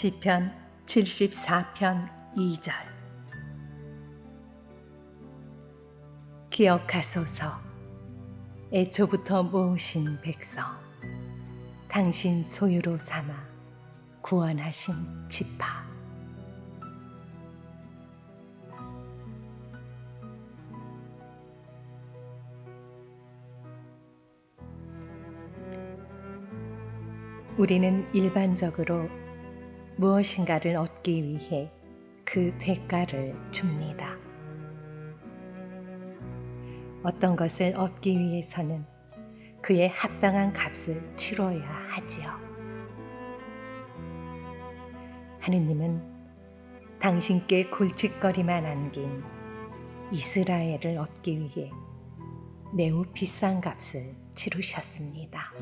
시편 74편 2절. 기억하소서. 애초부터 모으신 백성 당신 소유로 삼아 구원하신 지파. 우리는 일반적으로 무엇인가를 얻기 위해 그 대가를 줍니다. 어떤 것을 얻기 위해서는 그에 합당한 값을 치러야 하지요. 하느님은 당신께 골칫거리만 안긴 이스라엘을 얻기 위해 매우 비싼 값을 치르셨습니다.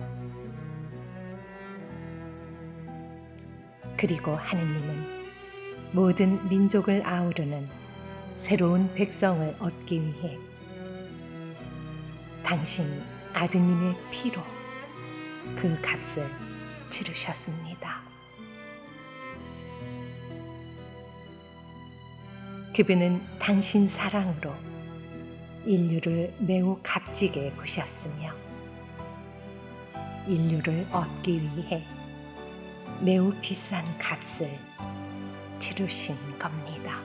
그리고 하느님은 모든 민족을 아우르는 새로운 백성을 얻기 위해 당신 아드님의 피로 그 값을 치르셨습니다. 그분은 당신 사랑으로 인류를 매우 값지게 보셨으며 인류를 얻기 위해 매우 비싼 값을 치르신 겁니다.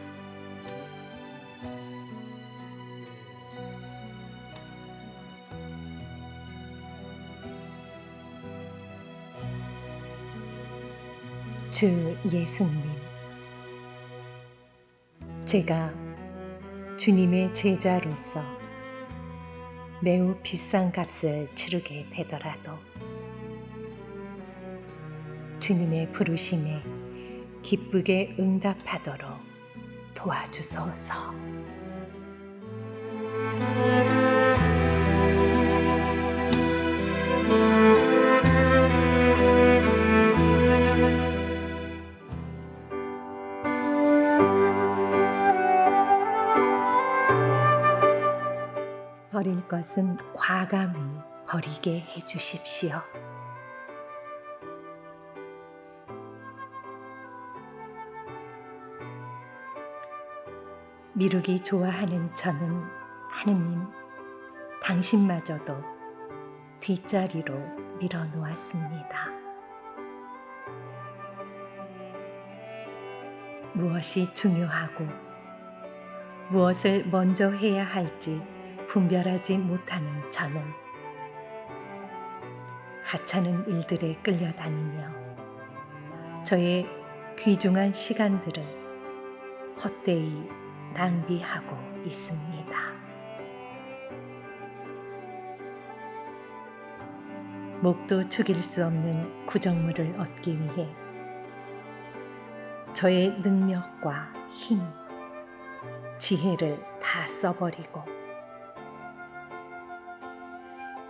주 예수님, 제가 주님의 제자로서 매우 비싼 값을 치르게 되더라도 주님의 부르심에 기쁘게 응답하도록 도와주소서. 버릴 것은 과감히 버리게 해 주십시오. 미루기 좋아하는 저는 하느님, 당신마저도 뒷자리로 밀어 놓았습니다. 무엇이 중요하고 무엇을 먼저 해야 할지 분별하지 못하는 저는 하찮은 일들에 끌려다니며 저의 귀중한 시간들을 헛되이 낭비하고 있습니다. 목도 죽일 수 없는 구정물을 얻기 위해 저의 능력과 힘, 지혜를 다 써버리고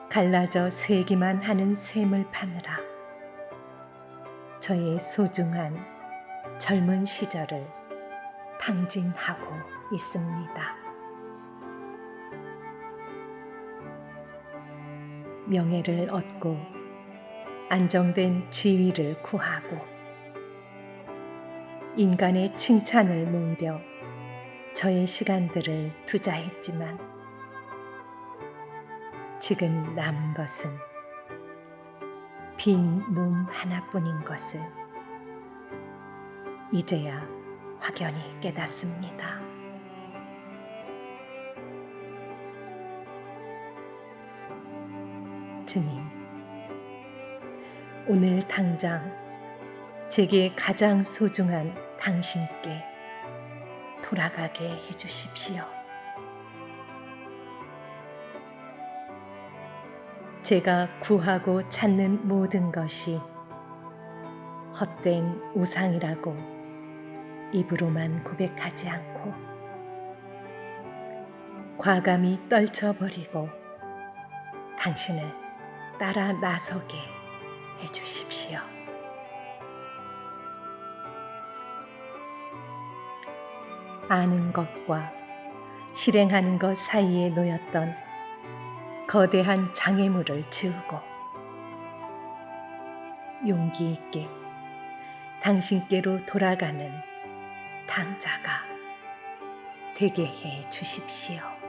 갈라져 세기만 하는 샘을 파느라 저의 소중한 젊은 시절을 탕진하고 있습니다. 명예를 얻고 안정된 지위를 구하고 인간의 칭찬을 모으려 저의 시간들을 투자했지만 지금 남은 것은 빈 몸 하나뿐인 것을 이제야 확연히 깨닫습니다. 주님, 오늘 당장 제게 가장 소중한 당신께 돌아가게 해주십시오. 제가 구하고 찾는 모든 것이 헛된 우상이라고 입으로만 고백하지 않고 과감히 떨쳐버리고 당신을 따라 나서게 해주십시오. 아는 것과 실행하는 것 사이에 놓였던 거대한 장애물을 지우고 용기 있게 당신께로 돌아가는 당자가 되게 해 주십시오.